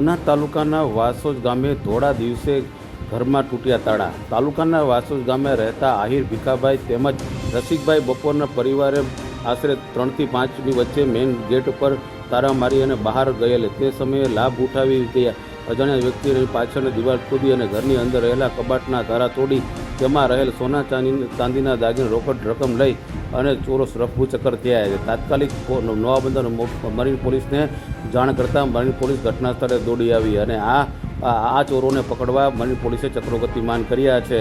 ઉના તાલુકાના વાસોજ ગામે ધોળા દિવસે ઘરમાં તૂટ્યા તાળા. તાલુકાના વાસોજ ગામે રહેતા આહિર ભીખાભાઈ તેમજ રસિકભાઈ બપોરના પરિવારે આશરે ત્રણથી પાંચની વચ્ચે મેઇન ગેટ પર તારા મારી અને બહાર ગયેલી. તે સમયે લાભ ઉઠાવી ગયા અજાણ્યા વ્યક્તિની પાછળની દિવાલ કૂદી અને ઘરની અંદર રહેલા કબાટના તારા તોડી તેમાં રહેલ સોના ચાંદી ચાંદીના દાગીને રોકડ રકમ લઈ અને ચોરો રફુ ચક્કર થયા છે. તાત્કાલિક નવા બંદર મરીન પોલીસને જાણ કરતાં મરીન પોલીસ ઘટના સ્થળે દોડી આવી અને આ આ ચોરોને પકડવા મરીન પોલીસે ચક્રો ગતિમાન કર્યા છે.